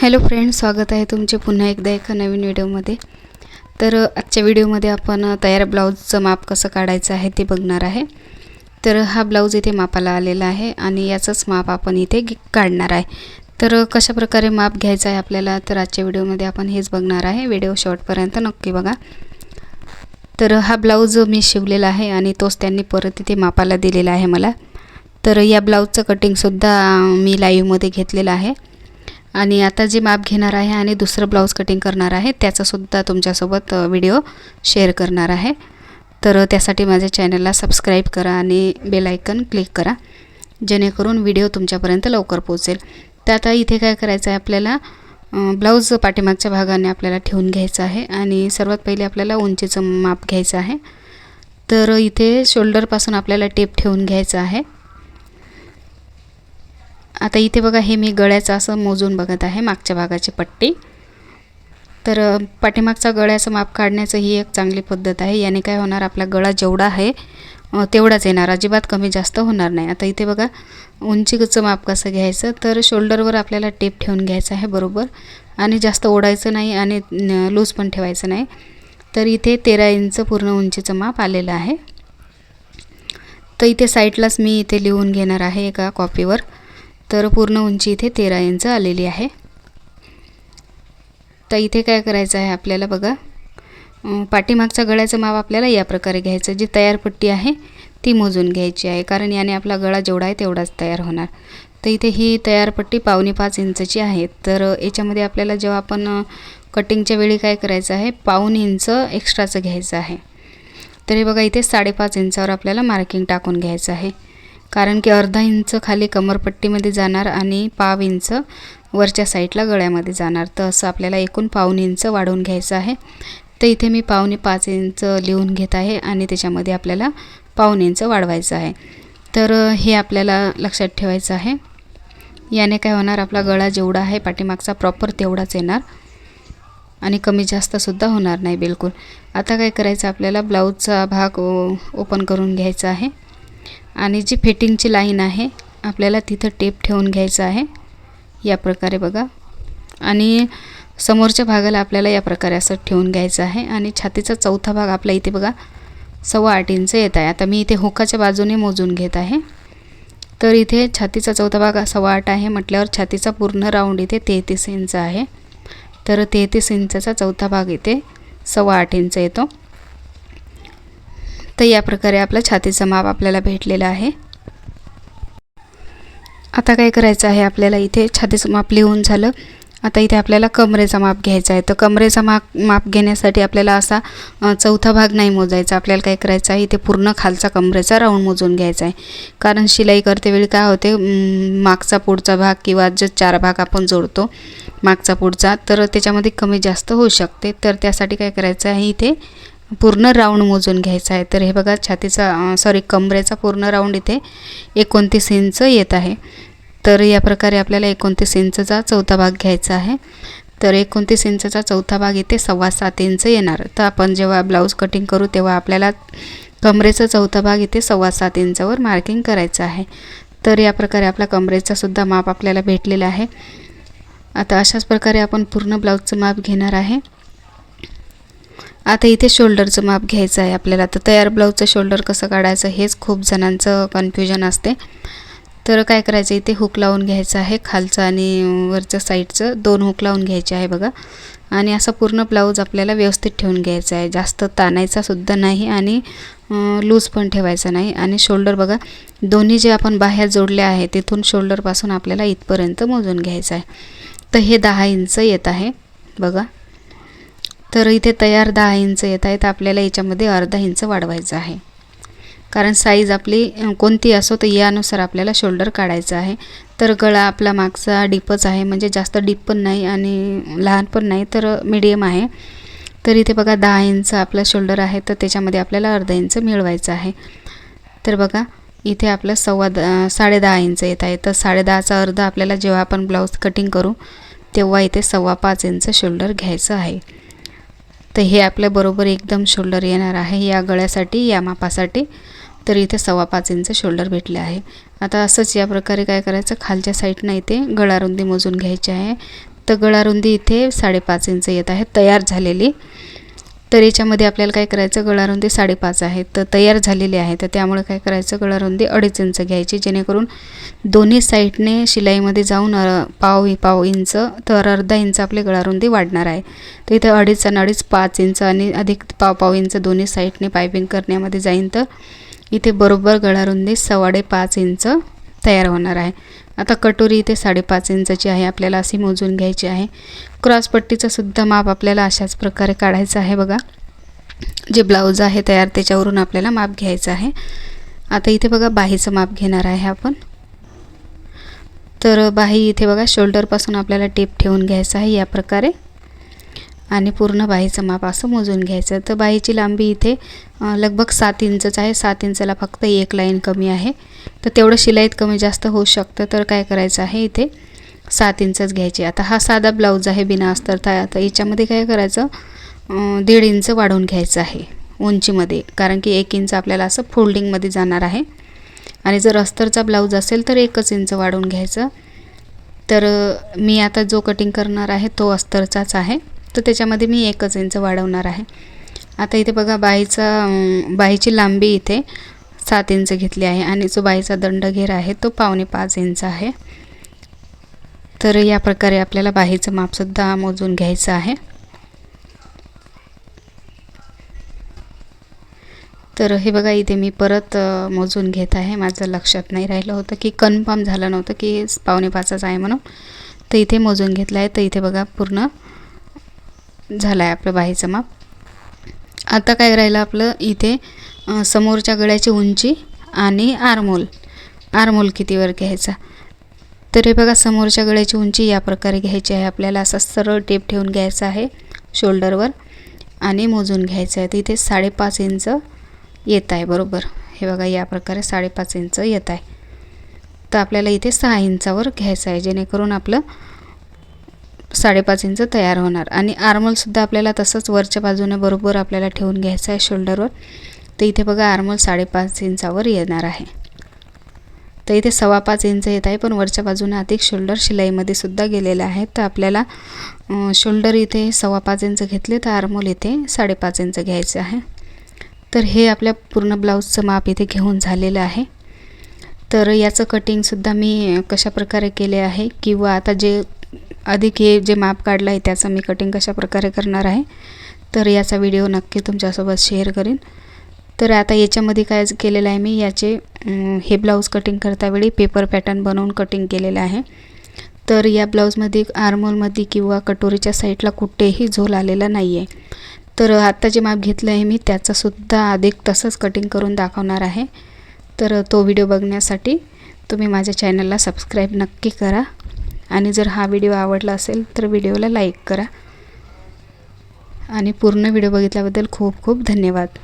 Hello friends स्वागत आहे तुमचे पुन्हा एकदा एका नवीन व्हिडिओमध्ये. तर आजच्या व्हिडिओमध्ये आपण तयार ब्लाऊजचं माप कसं काढायचं आहे ते बघणार आहे. तर हा ब्लाऊज इथे मापाला आलेला आहे आणि याचंच माप आपण इथे काढणार आहे. तर कशाप्रकारे कशा प्रकारे माप घ्यायचं आहे आपल्याला तर आजच्या व्हिडिओमध्ये आपण हेच बघणार आहे. व्हिडिओ शॉर्टपर्यंत नक्की बघा. तर हा ब्लाऊज मी शिवलेला आहे आणि तोच त्यांनी परत इथे मापाला दिलेला आहे मला. तर या ब्लाऊजचं कटिंगसुद्धा मी लाईव्हमध्ये घेतलेलं आहे. आणि आता जे माप घेणार आहे आणि दुसरं ब्लाऊज कटिंग करणार आहे त्याचासुद्धा तुमच्यासोबत व्हिडिओ शेअर करणार आहे. तर त्यासाठी माझ्या चॅनलला सबस्क्राईब करा आणि बेलायकन क्लिक करा. जेणेकरून व्हिडिओ तुमच्यापर्यंत लवकर पोहोचेल. तर आता इथे काय करायचं आहे आपल्याला ब्लाऊज पाठीमागच्या भागाने आपल्याला ठेवून घ्यायचं आहे आणि सर्वात पहिले आपल्याला उंचीचं माप घ्यायचं आहे. तर इथे शोल्डरपासून आपल्याला टेप ठेवून घ्यायचं आहे. आता इथे बघा हे मी गळ्याचं असं मोजून बघत आहे मागच्या भागाची पट्टी. तर पाठीमागचा गळ्याचं माप काढण्याचं ही एक चांगली पद्धत आहे. याने काय होणार आपला गळा जेवढा आहे तेवढाच येणार. अजिबात कमी जास्त होणार नाही. आता इथे बघा उंचीचं माप कसं घ्यायचं तर शोल्डरवर आपल्याला टेप ठेवून घ्यायचं आहे बरोबर. आणि जास्त ओढायचं नाही आणि लूज पण ठेवायचं नाही. तर इथे तेरा इंच पूर्ण उंचीचं माप आलेलं आहे. तर इथे साईडलाच मी इथे लिहून घेणार आहे एका कॉपीवर. तर पूर्ण उंची इथे तेरा इंच आलेली आहे. तर इथे काय करायचं आहे आपल्याला बघा. पाठीमागचा गळ्याचं माप आपल्याला या प्रकारे घ्यायचं जी तयार पट्टी आहे ती मोजून घ्यायची आहे. कारण याने आपला गळा जेवढा आहे तेवढाच तयार होणार. तर इथे ही तयार पट्टी पावणे पाच इंचची आहे. तर याच्यामध्ये आपल्याला जेव्हा आपण कटिंगच्या वेळी काय करायचं आहे पाऊन इंच एक्स्ट्राचं घ्यायचं आहे. तर हे बघा इथे साडेपाच इंचावर आपल्याला मार्किंग टाकून घ्यायचं आहे. कारण की अर्धा इंच खाली कमरपट्टीमध्ये जाणार आणि पाव इंच वरच्या साईडला गळ्यामध्ये जाणार. तर असं आपल्याला एकूण पाऊन इंच वाढवून घ्यायचं आहे. तर इथे मी पावणे पाच इंच लिहून घेत आहे आणि त्याच्यामध्ये आपल्याला पाऊन इंच वाढवायचं आहे. तर हे आपल्याला लक्षात ठेवायचं आहे. याने काय होणार? आपला गळा जेवढा आहे पाठीमागचा प्रॉपर तेवढाच येणार आणि कमी जास्तसुद्धा होणार नाही बिलकुल. आता काय करायचं? आपल्याला ब्लाऊजचा भाग ओ ओपन करून घ्यायचा आहे. आणि जी फिटिंगची लाईन आहे आपल्याला तिथं टेप ठेवून घ्यायचं आहे. या प्रकारे बघा. आणि समोरच्या भागाला आपल्याला या प्रकारे असं ठेवून घ्यायचं आहे. आणि छातीचा चौथा भाग आपला इथे बघा सव्वा आठ इंच येत आहे. आता मी इथे होकाच्या बाजूने मोजून घेत आहे. तर इथे छातीचा चौथा भाग सव्वा आठ आहे म्हटल्यावर छातीचा पूर्ण राऊंड इथे तेहतीस इंच आहे. तर तेहतीस इंचाचा चौथा भाग इथे सव्वा आठ इंच येतो. तर या प्रकारे आपला छातीचा माप आपल्याला भेटलेलं आहे. आता काय करायचं आहे? आपल्याला इथे छातीचं माप लिहून झालं. आता इथे आपल्याला कमरेचा माप घ्यायचा आहे. तर कमरेचा माप माप घेण्यासाठी आपल्याला असा चौथा भाग नाही मोजायचा. आपल्याला काय करायचं आहे? इथे पूर्ण खालचा कमरेचा राऊंड मोजून घ्यायचा आहे. कारण शिलाई करते वेळी काय होते? मागचा पुढचा भाग किंवा जे चार भाग आपण जोडतो मागचा पुढचा तर त्याच्यामध्ये कमी जास्त होऊ शकते. तर त्यासाठी काय करायचं आहे? इथे पूर्ण राऊंड मोजून घ्यायचा आहे. तर हे बघा छातीचा सॉरी कमरेचा पूर्ण राऊंड इथे एकोणतीस इंच येत आहे. तर या प्रकारे आपल्याला एकोणतीस इंचचा चौथा भाग घ्यायचा आहे. तर एकोणतीस इंचचा चौथा भाग इथे सव्वा सात इंच येणार. तर आपण जेव्हा ब्लाऊज कटिंग करू तेव्हा आपल्याला कमरेचा चौथा भाग इथे सव्वा सात इंचावर मार्किंग करायचं आहे. तर या प्रकारे आपला कमरेचा सुद्धा माप आपल्याला भेटलेला आहे. आता अशाच प्रकारे आपण पूर्ण ब्लाऊजचं माप घेणार आहे. आता इथे शोल्डरचं माप घ्यायचं आहे आपल्याला. तर तयार ब्लाऊजचं शोल्डर कसं काढायचं हेच खूप जणांचं कन्फ्युजन असते. तर काय करायचं इथे हुक लावून घ्यायचं आहे खालचं आणि वरच्या साईडचं दोन हुक लावून घ्यायचे आहे बघा. आणि असं पूर्ण ब्लाऊज आपल्याला व्यवस्थित ठेवून घ्यायचा आहे. जास्त ताणायचा सुद्धा नाही आणि लूज पण ठेवायचा नाही. आणि शोल्डर बघा दोन्ही जे आपण बाह्या जोडले आहे तिथून शोल्डरपासून आपल्याला इथपर्यंत मोजून घ्यायचं आहे. तर हे दहा इंच येत आहे. बघा. तर इथे तयार दहा इंच येत आहे तर आपल्याला याच्यामध्ये अर्धा इंच वाढवायचं आहे. कारण साईज आपली कोणती असो तर यानुसार आपल्याला शोल्डर काढायचं आहे. तर गळा आपला मागचा डीपच आहे. म्हणजे जास्त डीप पण नाही आणि लहान पण नाही तर मीडियम आहे. तर इथे बघा दहा इंच आपला शोल्डर आहे. तर त्याच्यामध्ये आपल्याला अर्धा इंच मिळवायचं आहे. तर बघा इथे आपलं सव्वा द साडेदहा इंच येत आहे. तर साडेदहाचा अर्धा आपल्याला जेव्हा आपण ब्लाऊज कटिंग करू तेव्हा इथे सव्वा पाच इंच शोल्डर घ्यायचं आहे. तर हे आपल्या बरोबर एकदम शोल्डर येणार आहे. या गळ्यासाठी या मापासाठी. तर इथे सव्वा पाच इंच शोल्डर भेटले आहे. आता असंच या प्रकारे काय करायचं? खालच्या साईडनं इथे गळारुंदी मोजून घ्यायची आहे. तर गळारुंदी इथे साडेपाच इंच येत आहे. तयार झालेली. तर याच्यामध्ये आपल्याला काय करायचं? गळारुंदी साडेपाच आहे. तर तयार झालेली आहे. तर त्यामुळे काय करायचं? गळारुंदी अडीच इंच घ्यायची. जेणेकरून दोन्ही साईडने शिलाईमध्ये जाऊन पाव पाव इंच तर अर्धा इंच आपली गळारुंदी वाढणार आहे. तर इथं अडीच आणि अडीच पाच इंच आणि अधिक पाव पाव इंच दोन्ही साईडने पायपिंग करण्यामध्ये जाईन तर इथे बरोबर गळारुंदी सव्वाडे पाच इंच तयार होणार आहे. आता कटोरी इथे साडेपाच इंचाची आहे आपल्याला अशी मोजून घ्यायची आहे. क्रॉसपट्टीचं सुद्धा माप आपल्याला अशाच प्रकारे काढायचं आहे बघा. जे ब्लाऊज आहे तयार त्याच्यावरून आपल्याला माप घ्यायचं आहे. आता इथे बघा बाहीचं माप घेणार आहे आपण. तर बाही इथे बघा शोल्डरपासून आपल्याला टेप ठेवून घ्यायचं आहे या प्रकारे. आणि पूर्ण बाहीचं माप असं मोजून घ्यायचं. तर बाहीची लांबी इथे लगभग सात इंचच आहे. सात इंचला फक्त एक लाईन कमी आहे. तर तेवढं शिलाईत कमी जास्त होऊ शकतं. तर काय करायचं आहे इथे? सात इंचच घ्यायची. आता हा साधा ब्लाऊज आहे बिना अस्तरता. तर याच्यामध्ये काय करायचं? दीड इंच वाढवून घ्यायचं आहे उंचीमध्ये. कारण की एक इंच आपल्याला असं फोल्डिंगमध्ये जाणार आहे. आणि जर अस्तरचा ब्लाऊज असेल तर एकच इंच वाढवून घ्यायचं. तर मी आता जो कटिंग करणार आहे तो अस्तरचाच आहे. तर त्याच्यामध्ये मी एकच इंच वाढवणार आहे. आता इथे बघा बाईचा बाईची लांबी इथे सात इंच घेतली आहे आणि जो बाईचा दंडघेर आहे तो पावणे पाच इंच आहे. तर या प्रकारे आपल्याला बाहीचं मापसुद्धा मोजून घ्यायचं आहे. तर हे बघा इथे मी परत मोजून घेत आहे. माझं लक्षात नाही राहिलं होतं की कन्फर्म झालं नव्हतं की पावणे पाचच आहे म्हणून. तर इथे मोजून घेतलं आहे. तर इथे बघा पूर्ण झालं आहे आपलं बाहीचं माप. आता काय राहिलं आपलं इथे समोरच्या गळ्याची उंची आणि आरमोल. आरमोल कितीवर घ्यायचा? तर हे बघा समोरच्या गळ्याची उंची या प्रकारे घ्यायची आहे. आपल्याला असा सरळ टेप ठेवून घ्यायचा आहे शोल्डरवर आणि मोजून घ्यायचं आहे. तर इथे साडेपाच इंच येत आहे बरोबर? हे बघा या प्रकारे साडेपाच इंच येत आहे. तर आपल्याला इथे सहा इंचावर घ्यायचं आहे जेणेकरून आपलं साडेपाच इंच तयार होणार. आणि आर्मलसुद्धा आपल्याला तसंच वरच्या बाजूने बरोबर आपल्याला ठेवून घ्यायचं आहे शोल्डरवर. तर इथे बघा आर्मल साडेपाच इंचावर येणार आहे. तर इथे सव्वा पाच इंच येत आहे पण वरच्या बाजूने अधिक शोल्डर शिलाईमध्ये सुद्धा गेलेलं आहे. तर आपल्याला शोल्डर इथे सव्वा पाच इंच घेतले तर आर्मोल इथे साडेपाच इंच घ्यायचं आहे. तर हे आपल्या पूर्ण ब्लाऊजचं माप इथे घेऊन झालेलं आहे. तर याचं कटिंगसुद्धा मी कशा प्रकारे केले आहे किंवा आता जे अधिक हे जे माप काढलं आहे त्याचं मी कटिंग कशा प्रकारे करणार आहे तर याचा व्हिडिओ नक्की तुमच्यासोबत शेअर करीन. तर आता याच्यामध्ये काय केलेलं आहे मी याचे हे ब्लाऊज कटिंग करतावेळी पेपर पॅटर्न बनवून कटिंग केलेलं आहे. तर या ब्लाऊजमध्ये आर्मोलमध्ये किंवा कटोरीच्या साईडला कुठेही झोल आलेला नाही आहे तर आत्ता जे माप घेतलं आहे मी त्याचंसुद्धा अधिक तसंच कटिंग करून दाखवणार आहे. तर तो व्हिडिओ बघण्यासाठी तुम्ही माझ्या चॅनलला सबस्क्राईब नक्की करा. आणि जर हा व्हिडिओ आवडला असेल तर व्हिडिओला लाईक करा. आणि पूर्ण व्हिडिओ बघितल्याबद्दल खूप खूप धन्यवाद.